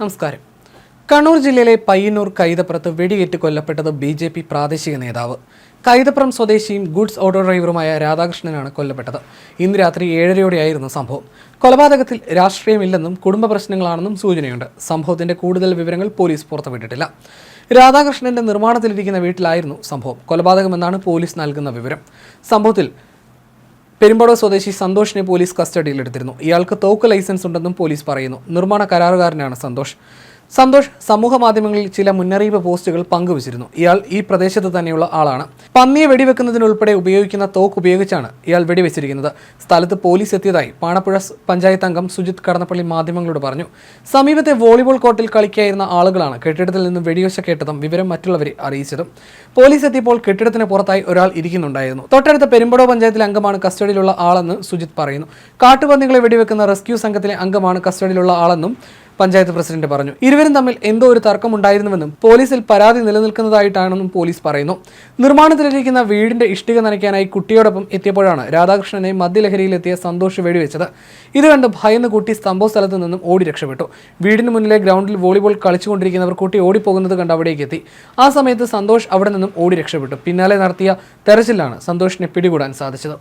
നമസ്കാരം. കണ്ണൂർ ജില്ലയിലെ പയ്യന്നൂർ കൈതപ്പുറത്ത് വെടിയേറ്റ് കൊല്ലപ്പെട്ടത് ബി ജെ പി പ്രാദേശിക നേതാവ്. കൈതപ്പുറം സ്വദേശിയും ഗുഡ്സ് ഓട്ടോ ഡ്രൈവറുമായ രാധാകൃഷ്ണനാണ് കൊല്ലപ്പെട്ടത്. ഇന്ന് രാത്രി ഏഴരയോടെയായിരുന്നു സംഭവം. കൊലപാതകത്തിൽ രാഷ്ട്രീയമില്ലെന്നും കുടുംബ പ്രശ്നങ്ങളാണെന്നും സൂചനയുണ്ട്. സംഭവത്തിന്റെ കൂടുതൽ വിവരങ്ങൾ പോലീസ് പുറത്തുവിട്ടിട്ടില്ല. രാധാകൃഷ്ണന്റെ നിർമ്മാണത്തിലിരിക്കുന്ന വീട്ടിലായിരുന്നു സംഭവം. കൊലപാതകമെന്നാണ് പോലീസ് നൽകുന്ന വിവരം. സംഭവത്തിൽ പെരുമ്പട സ്വദേശി സന്തോഷിനെ പോലീസ് കസ്റ്റഡിയിലെടുത്തിരുന്നു. ഇയാൾക്ക് തോക്ക് ലൈസൻസ് ഉണ്ടെന്നും പോലീസ് പറയുന്നു. നിർമ്മാണ കരാറുകാരനാണ് സന്തോഷ്. സന്തോഷ് സമൂഹ മാധ്യമങ്ങളിൽ ചില മുന്നറിയിപ്പ് പോസ്റ്റുകൾ പങ്കുവച്ചിരുന്നു. ഇയാൾ ഈ പ്രദേശത്ത് തന്നെയുള്ള ആളാണ്. പന്നിയെ വെടിവെക്കുന്നതിനുൾപ്പെടെ ഉപയോഗിക്കുന്ന തോക്ക് ഉപയോഗിച്ചാണ് ഇയാൾ വെടിവെച്ചിരിക്കുന്നത്. സ്ഥലത്ത് പോലീസ് എത്തിയതായി പാണപ്പുഴ പഞ്ചായത്ത് അംഗം സുജിത് കടന്നപ്പള്ളി മാധ്യമങ്ങളോട് പറഞ്ഞു. സമീപത്തെ വോളിബോൾ കോർട്ടിൽ കളിക്കായിരുന്ന ആളുകളാണ് കെട്ടിടത്തിൽ നിന്ന് വെടിവെച്ച കേട്ടതും വിവരം മറ്റുള്ളവരെ അറിയിച്ചതും. പോലീസ് എത്തിയപ്പോൾ കെട്ടിടത്തിന് പുറത്തായി ഒരാൾ ഇരിക്കുന്നുണ്ടായിരുന്നു. തൊട്ടടുത്ത പെരുമ്പടോ പഞ്ചായത്തിലെ അംഗമാണ് കസ്റ്റഡിയിലുള്ള ആളെന്ന് സുജിത് പറയുന്നു. കാട്ടുപന്നികളെ വെടിവെക്കുന്ന റെസ്ക്യൂ സംഘത്തിലെ അംഗമാണ് കസ്റ്റഡിയിലുള്ള ആളെന്നും പഞ്ചായത്ത് പ്രസിഡന്റ് പറഞ്ഞു. ഇരുവരും തമ്മിൽ എന്തോ ഒരു തർക്കമുണ്ടായിരുന്നുവെന്നും പോലീസിൽ പരാതി നിലനിൽക്കുന്നതായിട്ടാണെന്നും പോലീസ് പറയുന്നു. നിർമ്മാണത്തിലിരിക്കുന്ന വീടിന്റെ ഇഷ്ടിക നനയ്ക്കാനായി കുട്ടിയോടൊപ്പം എത്തിയപ്പോഴാണ് രാധാകൃഷ്ണനെ മദ്യലഹരിയിലെത്തിയ സന്തോഷ് വെടിവെച്ചത്. ഇത് കണ്ട് ഭയന്ന് കുട്ടി സംഭവ സ്ഥലത്ത് നിന്നും ഓടി രക്ഷപ്പെട്ടു. വീടിന് മുന്നിലെ ഗ്രൗണ്ടിൽ വോളിബോൾ കളിച്ചുകൊണ്ടിരിക്കുന്നവർ കുട്ടി ഓടിപ്പോകുന്നത് കണ്ട് അവിടേക്ക് എത്തി. ആ സമയത്ത് സന്തോഷ് അവിടെ നിന്നും ഓടി രക്ഷപ്പെട്ടു. പിന്നാലെ നടത്തിയ തെരച്ചിലാണ് സന്തോഷിനെ പിടികൂടാൻ സാധിച്ചത്.